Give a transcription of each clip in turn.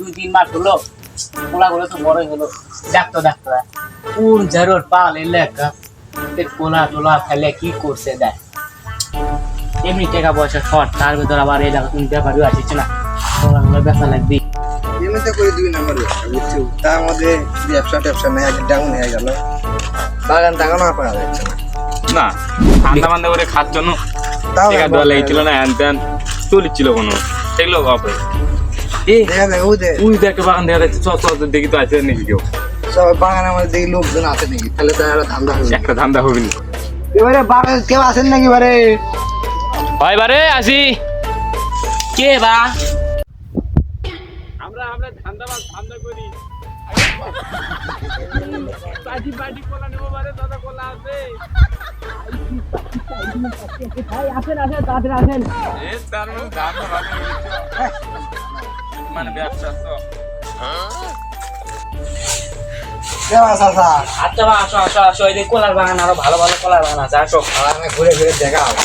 দুই তিন মাস হলো কোলা গুলো তো বড়ই হলো। ডাক্তার ডাক্তার কোন জরুর পাল এলে কোলা টোলা ফেলে কি করছে দেখ। এমনি টাকা পয়সা শর্ট তার ভিতর আবার এই দেখো তুমি ব্যাপারই আসছে না। কোলা গুলো ব্যথা লাগবে এমনিতে করে দুই নম্বর ব্যবসা বুঝছ? তার মধ্যে ব্যবসা ট্যাবসা নেই আগে ডাউন হয়ে গেল। বাগান টাগানো পাওয়া যাচ্ছে না। না ঠান্ডা মান্দা করে খাওয়ার জন্য টেকা দেওয়া লেগেছিল না হ্যান ত্যান চলিচ্ছিল কোনো। সেগুলো গপে এই দেখা বাগান দেখা যাচ্ছে চ চ চ, দেখি তো আছে নাকি কেউ। সব বাগানের মধ্যে দেখি লোকজন আছে নাকি? তাহলে তো একটা ধান্দা হবে একটা ধান্দা হবে না। এবারে বাগান কেউ আছেন নাকি এবারে? হয় বারে আসি। কে বা? আমরা আমরা ধান্দা ধান্দা করি। পাটি পাটি কোলা নেব বারে দাদা কোলা আছে। আসেন আসেন তাড়াতাড়ি আসেন। এ তার মানে ধান্দা মানে ব্যবসা তো। আসা আচ্ছা আসো আসো আসো এই যে কোলার বাগান আরও ভালো ভালো কোলার বাগান আছে আসো। আমি ঘুরে ঘুরে দেখা হবে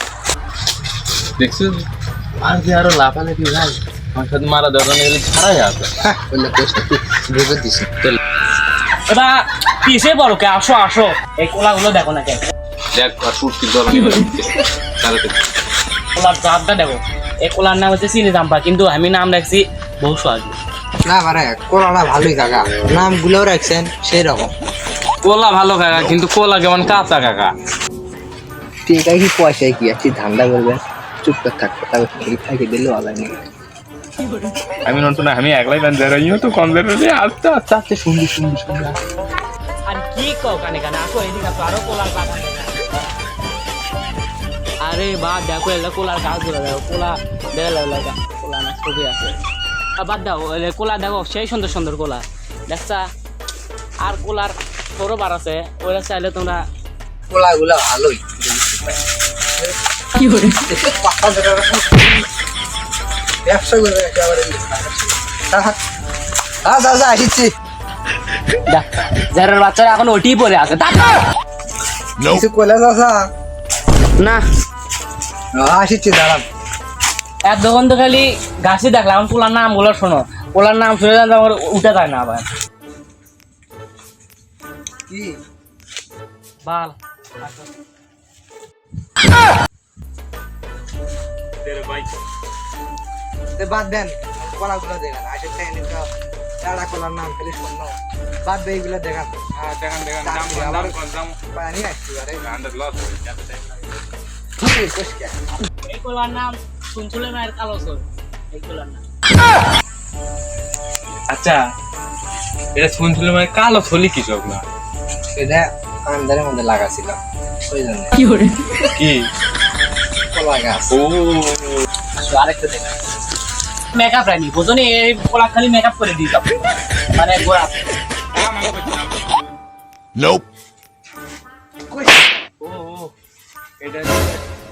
দেখছ? আর কি আরও লাফালাফি ভাই আমার সাথে মারা দরকার নেই ছাড়াই আছে। বললে কোচটা তুই দিছি এবার পিছে বলো কে? আসো আসো। এই কোলা গুলো দেখো না কে দেখ আর নেই। কোলার জাতটা দেখো। এই কোলার নাম হচ্ছে চিনি চাম্পা কিন্তু আমি নাম রাখছি বহু না বারে কোলাটা ভালোই কাকা। নামগুলোও রাখছেন সেই রকম কোলা ভালো কাকা কিন্তু কোলা কেমন কাঁচা কাকা। ঠিক আছে কি পয়সায় কি আছে ধান্দা করবে। চুপ করে থাকবে তারপর ফ্রি থাকে দিলে আলাদা নেই আমি নতুন আমি একলাই ব্যান যাই তো কম বেরোলে আস্তে আস্তে আস্তে শুনবি শুনবি শুনবি। আর কি কও কানে কানে আসো এদিকে আসো আরও কোলার বাগান আরে বা দেখো এলা কোলার গাছ ধরে দেখো কোলা দেখো লাগা কোলা না ছবি আছে। বাদ দাও কোলা দেখো সেই সুন্দর সুন্দর কোলা। দেখছা আর কোলার ছোটো বার আছে ওরা চাইলে তোমরা কোলাগুলো ভালোই। কি করে ব্যবসা করে একেবারে আসিচ্ছি। দেখ যারা বাচ্চারা এখন ওটি পরে আছে কিছু কইলে না। আসিচ্ছি দাঁড়ান এতক্ষণ তো খালি গাছই দেখলাম কোলার নামগুলো শোনো। কোলার নাম শুনে যান আমার উঠে যায় না আবার। কি? বাল। বাদ দেন কলাগুলো দেখান আসে কলার নাম খালি বাদ দে এইগুলো দেখান। হ্যাঁ দেখান দেখান পানি আসছি আরে। লস এই কোলার নাম শুনছিলে কালো কোলার আচ্ছা এটা শুনছিলাম মানে কালো কৃষক না? সেটা আন্দারের মধ্যে ওই জন্য। কি কলা গাছ। ও। আরেকটা দেখ। মেকআপ রানি বুঝো নি এই কোলা খালি মেকআপ করে দিই মানে গোড়া। ও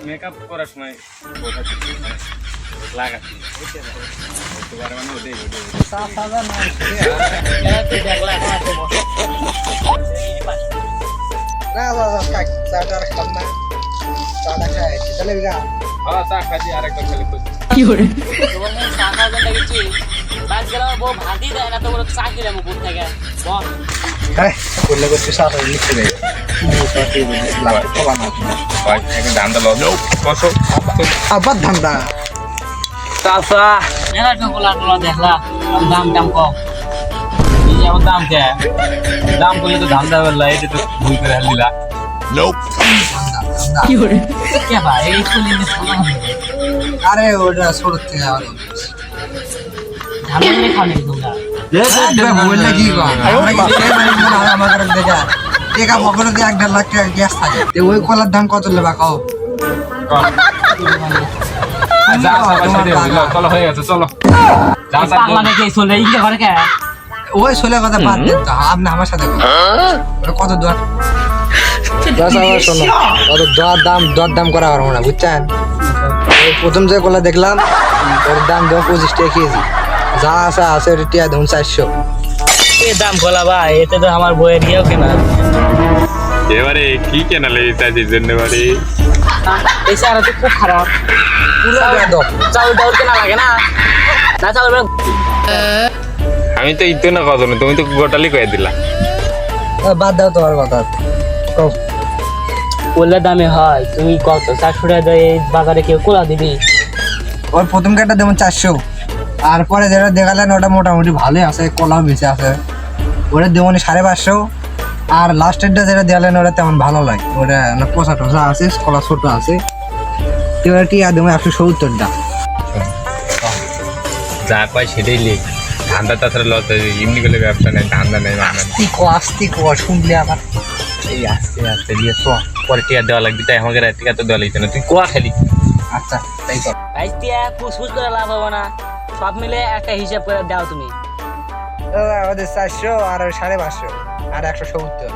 মেকআপ করার সময় মানে লাগাচ্ছি। পারে মানে ওটাই ওটাই সাত হাজার বসে। না দাদা কাক খাম না। চাটা খাই তাহলে বিঘা হ্যাঁ চা খাচ্ছি আরেকটা খালি করছি তোমার মনে চা খাওয়া জন্য গেছি বাদ গেলাম বউ ভাতই দেয় না তো চা খেলাম উপর থেকে? বল। হ্যাঁ আবার ধান্দা চাচা মেলা তো কোলা কোলা দেখলা দাম দাম কম। আমার দাম কে? দাম করলে তো ধান্দা বেলা এটা তো ভুল করে হালিলা। কে ভাই এই চলে যে শোনা হবে আরে ওটা ছোট থেকে আবার ওই কলার কথা বাদ দেন তো আপনি আমার সাথে কত দর দশ হাজার শোনো দর দাম দর দাম করা পারব না বুঝছেন প্রথম যে কলা দেখলাম, ওর দাম দেবো পঁচিশ টাকা কেজি। যা আছে আছে টিয়া ধরুন চারশো। এ দাম বলা ভাই এতে তো আমার বইয়ের ইয়েও কেনা। এবারে কি কেনালে চাইছিস জন্য এবারে এই সারা তো খুব খারাপ। পুরো বেদম। চাউল টাউল কেনা লাগে না? না চাউল আমি তো ইতো না কত তুমি তো গোটালি কয়ে দিলা। বাদ দাও তোমার কথা। কলার দামে হয় তুমি কত? চারশো টাকা দিয়ে এই বাজারে কেউ কোলা দিবি? ওর প্রথম কাঠটা যেমন চারশো। আর পরে যেটা দেখালেন ওটা মোটামুটি ভালোই আছে কলাও বেঁচে আছে। ওটা যেমন সাড়ে পাঁচশো। আর লাস্টেরটা যেটা দেখালেন ওটা তেমন ভালো লাগে। ওটা পচা টসা আছে কলা ছোট আছে। এবার কি আর দেবো একশো সত্তরটা। যা কয় সেটাই লেখ। ধান্দা তাছাড়া লস এমনি করলে ব্যবসা নেই ধান্দা নেই মানা। আস্তি কো আস্তি কো শুনলে আমার এই আস্তে আস্তে দিয়ে তো পরে টিয়া দেওয়া লাগবে তাই আমাকে রাত টিকা তো দেওয়া লাগছে না। তুই কোয়া খালি? আচ্ছা তাই কর। ভাইস্তিয়া ফুসফুস করে লাভ হবে না। সব মিলে একটা হিসাব করে দাও তুমি। আমাদের চারশো আর ওই সাড়ে পাঁচশো আর একশো সত্তর।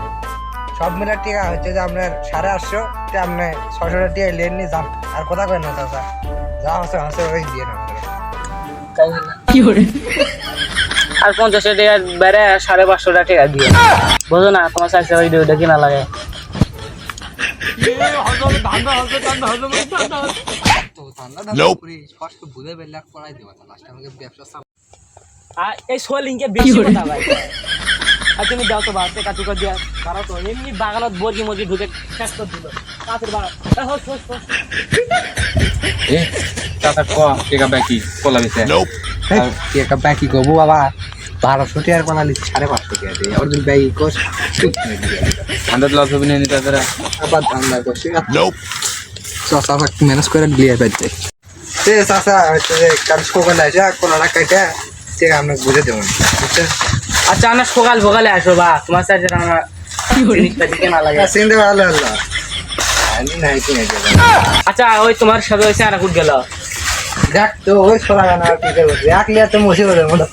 সব মিলে টিকা হচ্ছে যে আপনার সাড়ে আটশো আপনি ছশো টিকা লেন নিয়ে যান। আর কথা না চাচা? যা হচ্ছে হচ্ছে ওই দিয়ে না। আর পঞ্চাশ টাকা বেড়ে সাড়ে পাঁচশো টাকা দিয়ে। বোঝো না তোমার চাইছে ওই ওটা কিনা লাগে। এই সোলিংকে বেশি কথা ভাই। আর তুমি দাও তো বা টেকা টুকা দিয়া বাড়াও তো এমনি বাগানত বর্গি মুরগি ঢুকে শেষ করে দিল। কাছের বাড়া হোস হোস হোস এ চাচা ক টিকা কোলা ব্যাকি বাবা? বারোশো টিয়ার কলা লিখছি সাড়ে পাঁচশো টিয়া দিয়ে। ওর জন্য ব্যাগি কোষ ধান্দা লস হবে না তাছাড়া আবার ধান্দা করছি। চাষা ম্যানেজ করে সে চাষা হচ্ছে যে কাল সকালে আসে ঠিক আপনাকে বুঝে দেবো। বুঝছেন? আচ্ছা আমরা সকাল সকালে আসো বা তোমার চাইছে আমার চিনতে আচ্ছা ওই তোমার সাথে ওই চারা কুট গেল। দেখ তো ওই সোলা গানা কি করব? এক লিয়ার তো মুসিবতের মতো